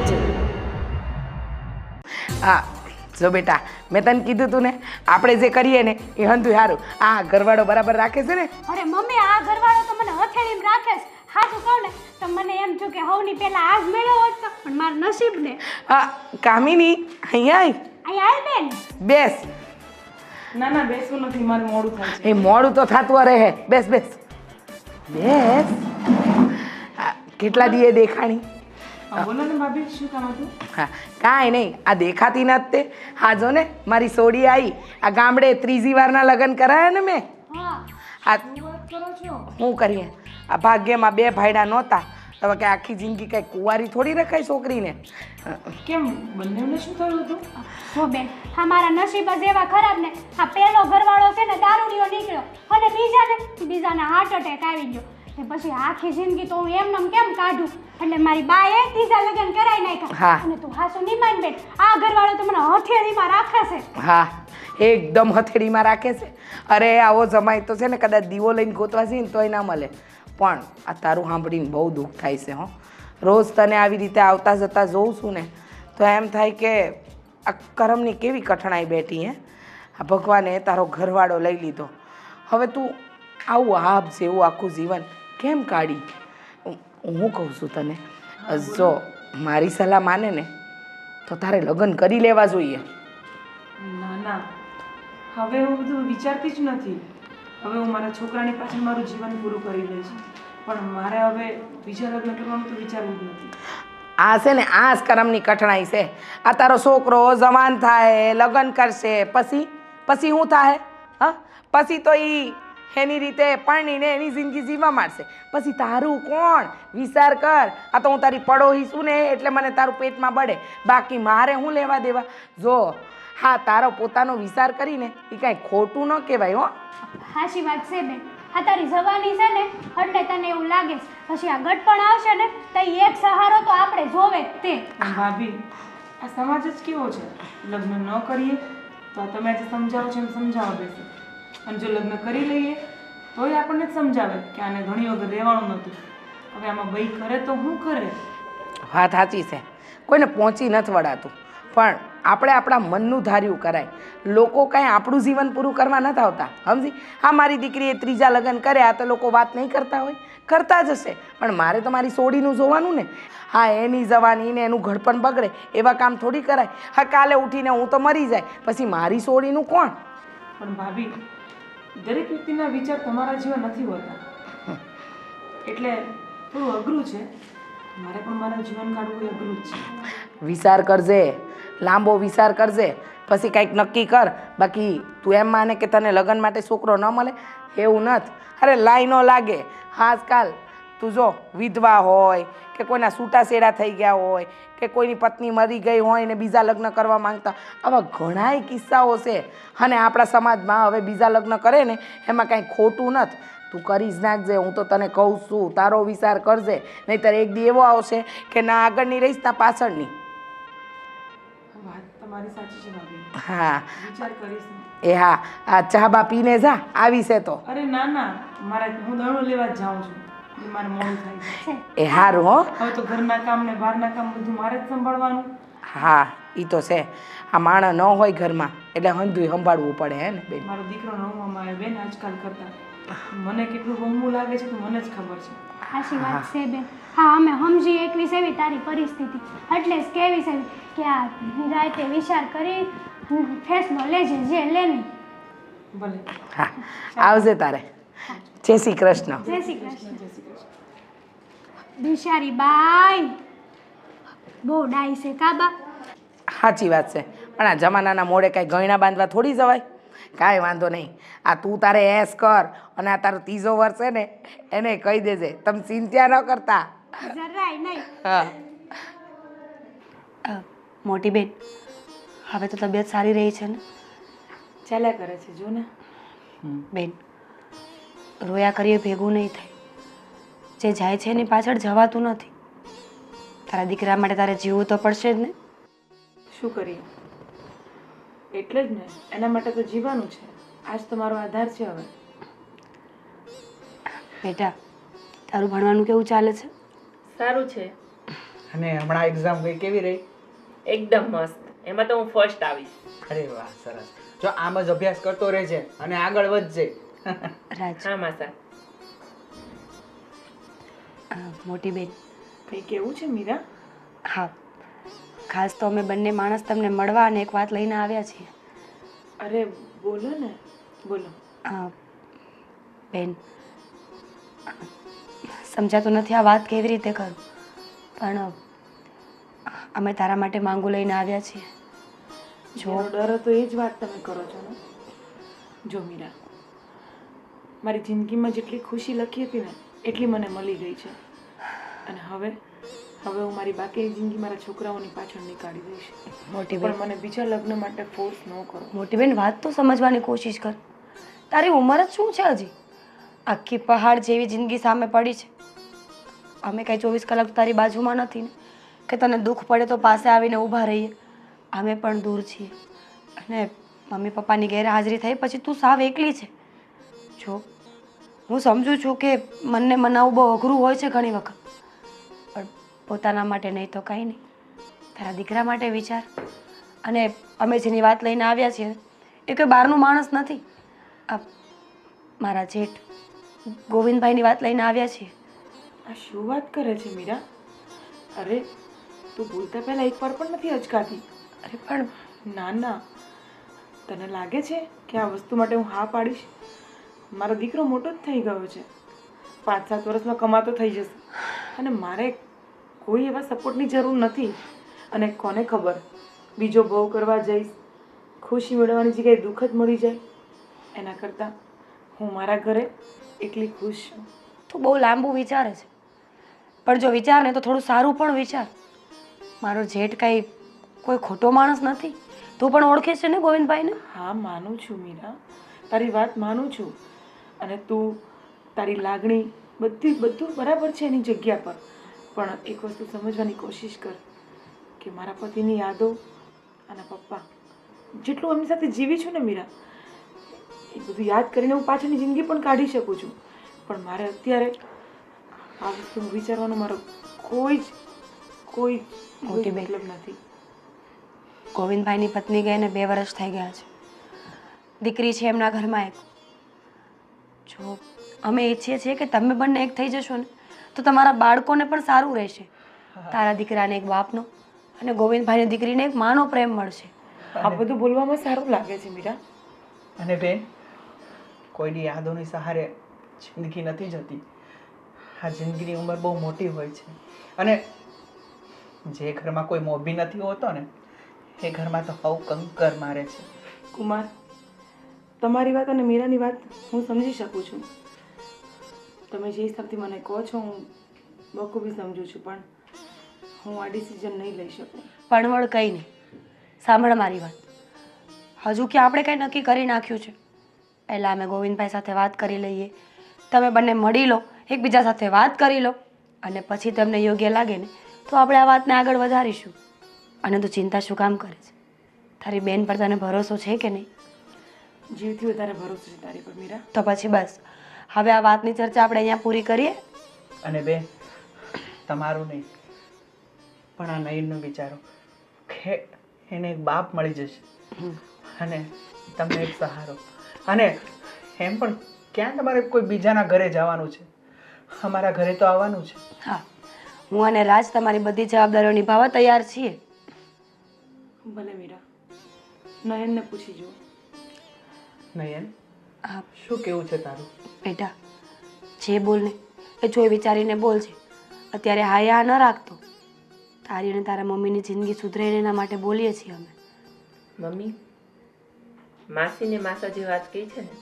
છે. હા જો બેટા મેં તને કીધું તું ને આપણે જે કરીએ ને એ હંધું સારું આ ઘરવાળો બરાબર રાખે છે ને? અરે મમ્મી આ ઘરવાળો તો મને હથેળીમાં રાખે છે. હાચું કહું ને તો મને એમ થયું કે હવની પહેલા આજ મેળવ્યો હોત તો પણ મારા નસીબ ને. હા કામિની અહીંયા આય. અહીંયા આય બેન. બેસ. ના ના બેસવું નથી મારે મોડું થાય છે. એ મોડું તો થતું રહે બેસ બેસ. બેસ. કેટલા દીએ દેખાણી? હા, બોલો ને ભાભી શું કામ હતું હા કાંઈ નહીં આ દેખાતી નથી તે. હા જો ને મારી સોડી આવી આ ગામડે ત્રીજી વારના લગ્ન કરાયા ને મેં. હા હું. શું વાત કરો છો? શું કરીએ? આ ભાગ્યમાં બે ભાઈડા નહોતા. તો કે આખી જિંદગી કઈ કુંવારી થોડી રખાય છોકરીને? કેમ બંનેને શું થયું હતું? હો બેન હા મારા નસીબ જ એવા ખરાબ ને. આ પહેલો ઘરવાળો છે ને દારૂડિયો નીકળ્યો. અને બીજાને બીજાને હાર્ટ એટેક આવી ગયો. ને પછી આખી જિંદગી તો હું એમને કેમ કાઢું? એટલે મારી બાએ ત્રીજા લગ્ન કરાઈ નાખ્યા. હા. અને તું હાસુ ની માન બેન. આ ઘરવાળો તો મને હથેળીમાં રાખે છે. હા એકદમ હથેળીમાં રાખે છે. અરે આવો જમાય તો છે ને કદાચ દીવો લઈને ગોતવા છે ને તોય ના મળે. પણ આ તારું સાંભળીને બહુ દુઃખ થાય છે હો. રોજ તને આવી રીતે આવતા જતા જોઉં છું ને તો એમ થાય કે આ કરમની કેવી કઠણાઈ બેઠી હે? આ ભગવાને તારો ઘરવાળો લઈ લીધો. હવે તું આવું આપ જેવું આખું જીવન કેમ કાઢી? હું કહું છું તને જો મારી સલાહ માને ને તો તારે લગ્ન કરી લેવા જોઈએ. ના ના. હવે હું બધું વિચારતી જ નથી. હવે હું મારા છોકરાની પાછળ મારું જીવન પૂરું કરી લઈશ. પણ મારે હવે બીજા લગ્ન કરવાનું તો વિચારવું જ નથી. આ છે ને આ જ કરમની કઠણાઈ છે. આ તારો છોકરો જવાન થાય લગ્ન કરશે. પછી? પછી શું થાય હા? પછી તો એ એની રીતે પરણીને એની જિંદગી જીવવા માંડશે. પછી તારું કોણ? વિચાર કર. આ તો હું તારી પડોહી છું ને એટલે મને તારું પેટમાં બળે. બાકી મારે હું લેવા દેવા? જો હા તારો પોતાનો વિચાર કરીને એ કાંઈ ખોટું ન કહેવાય હો. હાશી વાત છે બેન. આ તારી જવાની છે ને એટલે તને એવું લાગે છે. પછી આ ગટપણ આવશે ને તો એક સહારો તો આપણે જોવે જ તે. પણ ભાભી આ સમાજ જ કેવો છે? લગ્ન ન કરીએ તો તમે આજે સમજાવો છો એમ સમજાવો બેસે. અને જો લગ્ન કરી લઈએ તોય આપણને સમજાવે કે આને ઘણી વગર રહેવાનું નહોતું. હવે આમાં બઈ કરે તો હું કરે? વાત સાચી છે. કોઈને પહોંચી નથી વળાતું. પણ આપણે આપણા મનનું ધાર્યું કરાય. લોકો કાંઈ આપણું જીવન પૂરું કરવા નથી આવતા. સમજી? હા મારી દીકરીએ ત્રીજા લગ્ન કર્યા તો લોકો વાત નહીં કરતા હોય. કરતા જ હશે. પણ મારે તો મારી સોડીનું જોવાનું ને. હા એની જવાની ને એનું ઘડપણ બગડે. એવા કામ થોડી કરાય. હા કાલે ઉઠીને હું તો મરી જાય. પછી મારી સોડીનું કોણ? પણ ભાભી દરેક વ્યક્તિના વિચાર તમારા જેવા નથી હોતા. એટલે થોડું અઘરું છે. મારે પણ મારા જીવન કાઢવું અઘરું છે. વિચાર કરજે. લાંબો વિચાર કરજે. પછી કંઈક નક્કી કર. બાકી તું એમ માને કે તને લગ્ન માટે છોકરો ન મળે? એવું નથી. અરે લાઈનો લાગે. આજકાલ તું જો વિધવા હોય કે કોઈના છૂટાછેડા થઈ ગયા હોય કે કોઈની પત્ની મરી ગઈ હોય ને બીજા લગ્ન કરવા માંગતા આવા ઘણાય કિસ્સાઓ છે. અને આપણા સમાજમાં હવે બીજા લગ્ન કરે ને એમાં કાંઈ ખોટું નથી. તું કરી જ નાખજે હું તો તને કહું છું તારો વિચાર કરજે. નહીંતર એક દી એવો આવશે કે ના આગળની રહીશ ના પાછળની. હા. એ હા આ ચા બા પીને જા આવી છે તો. અરે ના ના મારે હું દડો લેવા જ જાઉં છું. એ સારું હો. હવે તો ઘરના કામ ને બહારના કામ બધું મારે જ સંભાળવાનું. હા એ તો છે. આ માણસ ન હોય ઘરમાં એટલે હંધુય સંભાળવું પડે હે ને બેન? મારો દીકરો હોવા આવે બેન આજકાલ કરતા. મને કેટલું બહુમું લાગે છે તો મને જ ખબર છે. હાચી વાત છે બેન. હા અમે સમજી એકવીસ એવી તારી પરિસ્થિતિ. એટલે જ કેવી છે કે આ રાતે વિચાર કરી ફેસલો લેજે જે લે ને. ભલે. હા આવજે તારે. જય શ્રી કૃષ્ણ. જય શ્રી કૃષ્ણ. બિચારી બાઈ બહુ ડાઈ છે કાબા સાચી વાત છે. પણ આ જમાનાના મોડે કાંઈ ગયણા બાંધવા થોડી જવાય? કાંઈ વાંધો નહીં. આ તું તારે એસ કર અને આ તારો ત્રીજો વર્ષ છે ને એને કહી દેજે. તમે ચિંતા ન કરતા. જરાય નહીં. હા. મોટી બેન હવે તો તબિયત સારી રહી છે ને? ચાલ્યા કરે છે જો ને. બેન રોયા કરીએ ભેગું નહીં થાય. જે જાય છે એની પાછળ જવાતું નથી. તારા દીકરા માટે તારે જીવવું તો પડશે જ ને? શું કરીએ? એટલે જ ને એના માટે તો જીવાનું છે. આજ તો મારો આધાર છે હવે. બેટા તારું ભણવાનું કેવું ચાલે છે? સારું છે. અને હમણાં એક્ઝામ ગઈ કેવી રહી? એકદમ મસ્ત. એમાં તો હું ફર્સ્ટ આવીશ. અરે વાહ સરસ. જો આમ જ અભ્યાસ કરતો રહેજે અને આગળ વધજે. રાજ. હા માસા. મોટી બેન. કંઈ કેવું છે મીરા? હા. ખાસ તો અમે બંને માણસ તમને મળવા અને એક વાત લઈને આવ્યા છીએ. અરે બોલો ને. બોલો. હા બેન સમજાતું નથી આ વાત કેવી રીતે કરું. પણ અમે તારા માટે માંગુ લઈને આવ્યા છીએ. જો. ડર તો એ જ વાત તમે કરો છો ને? જો મીરા. મારી જિંદગીમાં જેટલી ખુશી લખી હતી ને એટલી મને મળી ગઈ છે. અને હવે હવે હું મારી બાકીની જિંદગી મારા છોકરાઓની પાછળ નીકાળી દઈશ. મોટી પણ મને બીજા લગ્ન માટે ફોર્સ ન કરો. મોટી બેન વાત તો સમજવાની કોશિશ કર. તારી ઉંમર જ શું છે હજી? આખી પહાડ જેવી જિંદગી સામે પડી છે. અમે કાંઈ ચોવીસ કલાક તારી બાજુમાં નથી ને. કે તને દુઃખ પડે તો પાસે આવીને ઊભા રહીએ. અમે પણ દૂર છીએ. અને મમ્મી પપ્પાની ગેરહાજરી થઈ પછી તું સાવ એકલી છે. જો હું સમજુ છું કે મનને મનાવવું બહુ અઘરું હોય છે ઘણી વખત. પણ પોતાના માટે નહીં તો કાંઈ નહીં. તારા દીકરા માટે વિચાર. અને અમે જેની વાત લઈને આવ્યા છીએ એ કોઈ બહારનું માણસ નથી. આ મારા જેઠ ગોવિંદભાઈની વાત લઈને આવ્યા છીએ. આ શું વાત કરે છે મીરા? અરે તું બોલતા એક એકવાર પણ નથી અચકાતી. અરે પણ ના ના. તને લાગે છે કે આ વસ્તુ માટે હું હા પાડીશ? મારો દીકરો મોટો જ થઈ ગયો છે. પાંચ સાત વર્ષમાં કમાતો થઈ જશે. અને મારે કોઈ એવા સપોર્ટની જરૂર નથી. અને કોને ખબર? બીજો બહુ કરવા જઈશ. ખુશી મેળવવાની જગ્યાએ દુઃખ જ મળી જાય. એના કરતાં હું મારા ઘરે એકલી ખુશ છું. તું બહુ લાંબુ વિચારે છે. પણ જો વિચાર ને તો થોડું સારું પણ વિચાર. મારો જેઠ કાંઈ કોઈ ખોટો માણસ નથી. તું પણ ઓળખે છે ને ગોવિંદભાઈને? હા માનું છું મીરા. તારી વાત માનું છું. અને તું તારી લાગણી બધી બધું બરાબર છે એની જગ્યા પર. પણ એક વસ્તુ સમજવાની કોશિશ કર કે મારા પતિની યાદો અને પપ્પા જેટલું એમની સાથે જીવી છું ને મીરા એ બધું યાદ કરીને હું પાછળની જિંદગી પણ કાઢી શકું છું. પણ મારે અત્યારે આ વસ્તુ વિચારવાનો મારો કોઈ જ કોઈ મોટી મતલબ નથી. ગોવિંદભાઈની પત્ની ગઈને બે વર્ષ થઈ ગયા છે. દીકરી છે એમના ઘરમાં એક. જો અમે ઈચ્છીએ છીએ કે તમે બંને એક થઈ જશો ને તો તમારા બાળકોને પણ સારું રહેશે. તારા દીકરાને એક બાપનો અને ગોવિંદભાઈની દીકરીને એક માનો પ્રેમ મળશે. આ બધું બોલવામાં સારું લાગે છે મીરા. અને બેન કોઈની યાદોની સહારે જિંદગી નથી જતી. આ જિંદગીની ઉંમર બહુ મોટી હોય છે. અને જે ઘરમાં કોઈ મોભી નથી હોતો ને એ ઘરમાં તો હવ કંકર મારે છે. કુમાર તમારી વાત અને મીરાની વાત હું સમજી શકું છું. તમે જે હિસાબથી મને કહો છો, હું બખૂબી સમજુ છું, પણ હું આ ડિસિઝન નહીં લઈ શકું. પણવળ કંઈ નહીં. સાંભળ મારી વાત. હજુ કે આપણે કંઈ નક્કી કરી નાખ્યું છે? પહેલાં અમે ગોવિંદભાઈ સાથે વાત કરી લઈએ. તમે બંને મળી લો, એકબીજા સાથે વાત કરી લો. અને પછી તમને યોગ્ય લાગે ને, તો આપણે આ વાતને આગળ વધારીશું. અને તું ચિંતા શું કામ કરે છે? તારી બેન પર તને ભરોસો છે કે નહીં? જીવથી વધારે ભરોસો છે તારી પર મીરા. તો પછી બસ. હવે આ વાતની ચર્ચા આપણે અહીંયા પૂરી કરીએ? અને બેન તમારું નહીં પણ આ નયનનું વિચારો. કે એને એક બાપ મળી જશે. અને તમને એક સહારો. અને એમ પણ ક્યાં તમારે કોઈ બીજાના ઘરે જવાનું છે? અમારા ઘરે તો આવવાનું છે. હા. હું અને રાજ તમારી બધી જવાબદારીઓ નિભાવવા તૈયાર છીએ. ભલે મીરા. નયનને પૂછી જુઓ. નયન હા. શું કેવું છે તારું? બેટા જે બોલને એ જોઈ વિચારીને બોલજે અત્યારે હા યા ન રાખતો. તારી અને તારા મમ્મીની જિંદગી સુધરે એના માટે બોલીએ છીએ અમે. મમ્મી માસીને માસા જે વાત કહી છે ને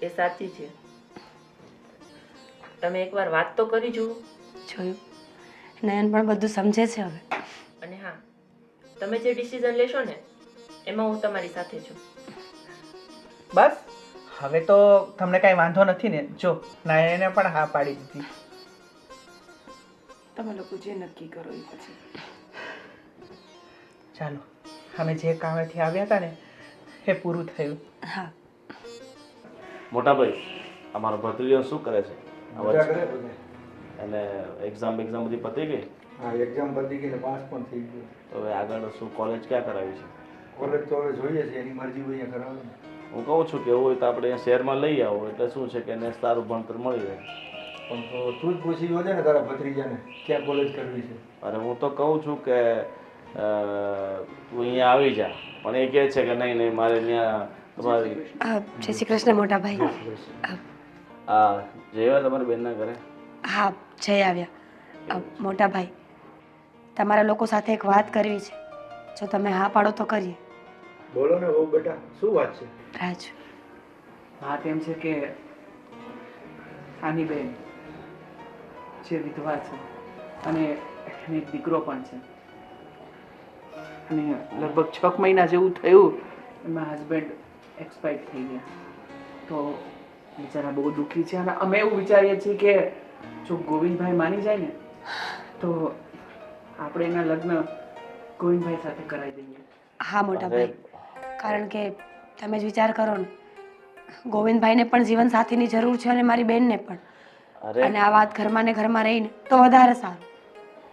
એ સાચી છે. તમે એકવાર વાત તો કરી જુઓ. જોયું. નયન પણ બધું સમજે છે હવે. અને હા તમે જે ડિસિઝન લેશો ને એમાં હું તમારી સાથે છું. બસ. હવે તો તમને કાંઈ વાંધો નથી ને? જો નયને પણ હા પાડી દીધી. તમે લોકો જે નક્કી કરો એ પછી. ચાલો અમે જે કામેથી આવ્યા હતા ને એ પૂરું થયું. હા. મોટા ભાઈ અમારો ભત્રીજો શું કરે છે? અને એક્ઝામ એક્ઝામ બધી પતી ગઈ? હા એક્ઝામ પતી ગઈ ને પાસ પણ થઈ ગયો. તો હવે આગળ શું કોલેજ ક્યાં કરાવી છે? કોલેજ તો હવે જોઈએ છે એની મરજી હોય અહીંયા કરાવે હું કહું છું કે એવું હોય તો આપણે અહીંયા શહેરમાં લઈ આવો એટલે શું છે કે એને સારું ભણતર મળી રહે. પણ તો તું જ પૂછી જોજે ને તારા ભત્રીજાને ક્યાં કોલેજ કરવી છે? અરે હું તો કહું છું કે તું અહીંયા આવી જા. પણ એ કહે છે કે નહીં નહીં મારે ત્યાં તમારી જય શ્રી કૃષ્ણ મોટા ભાઈ આ જેવા તમારી બેનના ઘરે. હા જય આવ્યા. મોટા ભાઈ તમારા લોકો સાથે એક વાત કરવી છે. જો તમે હા પાડો તો કરીએ. બોલો ને બહુ બેટા શું વાત છે? રાજ. વાત એમ છે કે આની બેન જે વિધવા છે અને એને એક દીકરો પણ છે. અને લગભગ છ મહિના જેવું થયું એમાં હસબન્ડ એક્સપાયર થઈ ગયા. તો બિચારા બહુ દુઃખી છે અને અમે એવું વિચારીએ છીએ કે જો ગોવિંદભાઈ માની જાય ને તો આપણે એના લગ્ન ગોવિંદભાઈ સાથે કરાવી દઈએ. હા મોટા ભાઈ. કારણ કે તમે જ વિચાર કરો ને ગોવિંદભાઈને પણ જીવન સાથીની જરૂર છે અને મારી બેનને પણ. અરે. અને આ વાત ઘરમાં ને ઘરમાં રહીને તો વધારે સારું.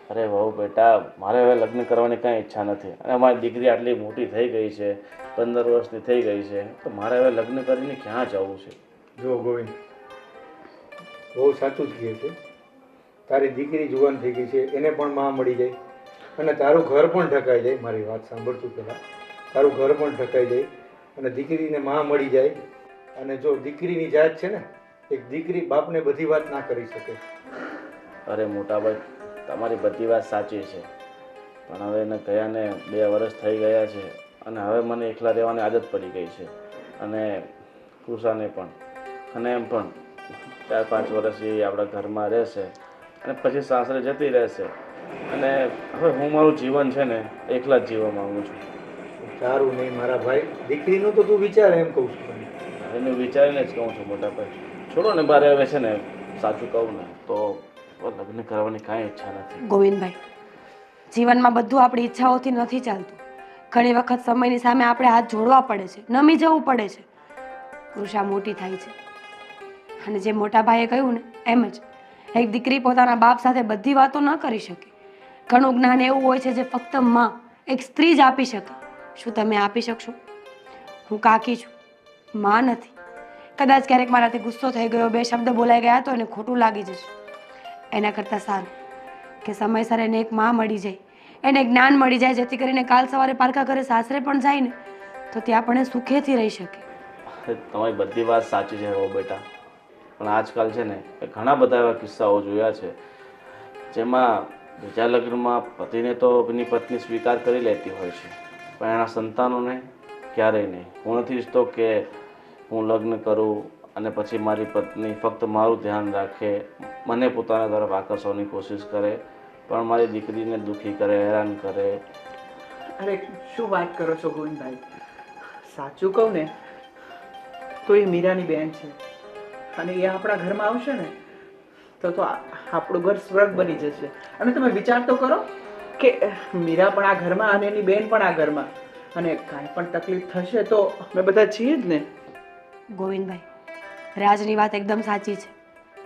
અરે વહુ બેટા મારે હવે લગ્ન કરવાની કાંઈ ઈચ્છા નથી. અને મારી દીકરી આટલી મોટી થઈ ગઈ છે પંદર વર્ષની થઈ ગઈ છે તો મારે હવે લગ્ન કરીને ક્યાં જવું છે? જો ગોવિંદ બહુ સાચું જ કહે છે. તારી દીકરી જુવાન થઈ ગઈ છે એને પણ માં મળી જાય. અને તારું ઘર પણ ઢકાઈ જાય મારી વાત સાંભળતું પહેલાં. તારું ઘર પણ ઢકાઈ જાય અને દીકરીને માં મળી જાય. અને જો દીકરીની જાત છે ને, એક દીકરી બાપને બધી વાત ના કરી શકે. અરે મોટાભાઈ, તમારી બધી વાત સાચી છે. પણ હવે એને ગયાને બે વર્ષ થઈ ગયા છે અને હવે મને એકલા રહેવાની આદત પડી ગઈ છે. અને કૃષાને પણ, અને એમ પણ. ચાર પાંચ વર્ષ એ આપણા ઘરમાં રહેશે અને પછી સાસરે જતી રહેશે. અને હવે હું મારું જીવન છે ને, એકલા જ જીવવા માંગુ છું. સારું નહીં મારા ભાઈ. દીકરીનું તો તું વિચાર એમ કહું છું. એને વિચારીને જ કહું છું મોટાભાઈ છોડો ને બારે હવે છે ને સાચું કહું ને તો લગ્ન કરવાની કાંઈ ઈચ્છા નથી. ગોવિંદભાઈ જીવનમાં બધું આપણી ઈચ્છાઓથી નથી ચાલતું. ઘણી વખત સમયની સામે આપણે હાથ જોડવા પડે છે નમી જવું પડે છે. કૃષા મોટી થાય છે. અને જે મોટા ભાઈએ કહ્યું ને એમ જ. એક દીકરી પોતાના બાપ સાથે બધી વાતો ન કરી શકે. ઘણું જ્ઞાન એવું હોય છે જે ફક્તમાં એક સ્ત્રી જ આપી શકે. શું તમે આપી શકશો? હું કાકી છું. માં નથી. કદાચ ક્યારેક મારાથી ગુસ્સો થઈ ગયો, બે શબ્દ બોલાઈ ગયા તો એને ખોટું લાગી જશે. એના કરતાં સારું કે સમયસર એને એક માં મળી જાય. એને જ્ઞાન મળી જાય, જેથી કરીને કાલ સવારે પારકા ઘરે સાસરે પણ જાય ને, તો ત્યાં પણ એ સુખેથી રહી શકે. તમારી બધી વાત સાચી છે હો બેટા. પણ આજકાલ છે ને ઘણા બધા એવા કિસ્સાઓ જોયા છે, જેમાં બીજા લગ્નમાં પતિને તો એની પત્ની સ્વીકાર કરી લેતી હોય છે. પણ એના સંતાનોને ક્યારેય નહીં. હું નથી ઈચ્છતો કે હું લગ્ન કરું અને પછી મારી પત્ની ફક્ત મારું ધ્યાન રાખે, મને પોતાના તરફ આકર્ષવાની કોશિશ કરે, પણ મારી દીકરીને દુઃખી કરે, હેરાન કરે. અરે, શું વાત કરો છો ગોવિંદભાઈ? સાચું કહું ને, તો એ મીરાની બેન છે. અને એ આપણા ઘરમાં આવશે ને, તો તો આપણું ઘર સ્વર્ગ બની જશે. અને તમે વિચાર તો કરો કે, મીરા પણ આ ઘરમાં અને એની બેન પણ આ ઘરમાં. અને કાંઈ પણ તકલીફ થશે તો અમે બધા છીએ જ ને. ગોવિંદભાઈ, રાજની વાત એકદમ સાચી છે.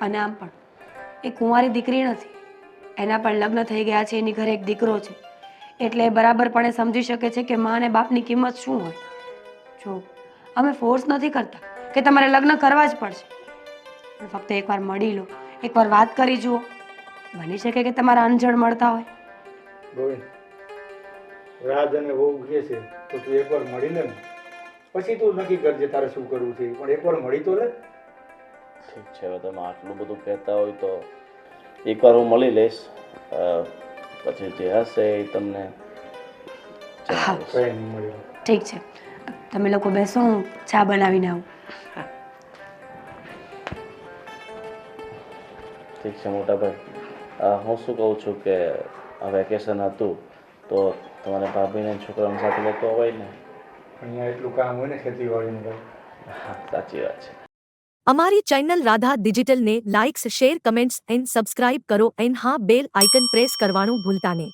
અને આમ પણ એ કુંવારી દીકરી નથી. એના પણ લગ્ન થઈ ગયા છે, એની ઘરે એક દીકરો છે. એટલે એ બરાબરપણે સમજી શકે છે કે મા અને બાપની કિંમત શું હોય. જો, અમે ફોર્સ નથી કરતા કે તમારે લગ્ન કરવા જ પડશે. ફક્ત એકવાર મળી લો, એકવાર વાત કરી જુઓ. બની શકે કે તમારા અંજળ મળતા હોય. ગોવિંદ. રાજ અને વહુ કહે છે તો તું એકવાર મળી લે ને. પછી તું નક્કી કરજે તારે શું કરવું છે. પણ એકવાર મળી તો લે. ઠીક છે હવે તમે આટલું બધું કહેતા હોય તો એકવાર હું મળી લઈશ. પછી જે હશે એ તમને હા. ઠીક છે. તમે લોકો બેસો હું ચા બનાવીને આવું. ઠીક છે મોટાભાઈ. અ, હું શું કહું છું કે વેકેશન હતું તો તમારે ભાભીને છોકરાઓની સાથે લેતો હોય ને. અહીંયા એટલું કામ હોય ને ખેતીવાડીનું હા સાચી વાત છે. અમારી channel Radha ડિજિટલને likes share comments and subscribe કરો એન્ડ હા બેલ આઇકન પ્રેસ કરવાનું ભૂલતા નહીં.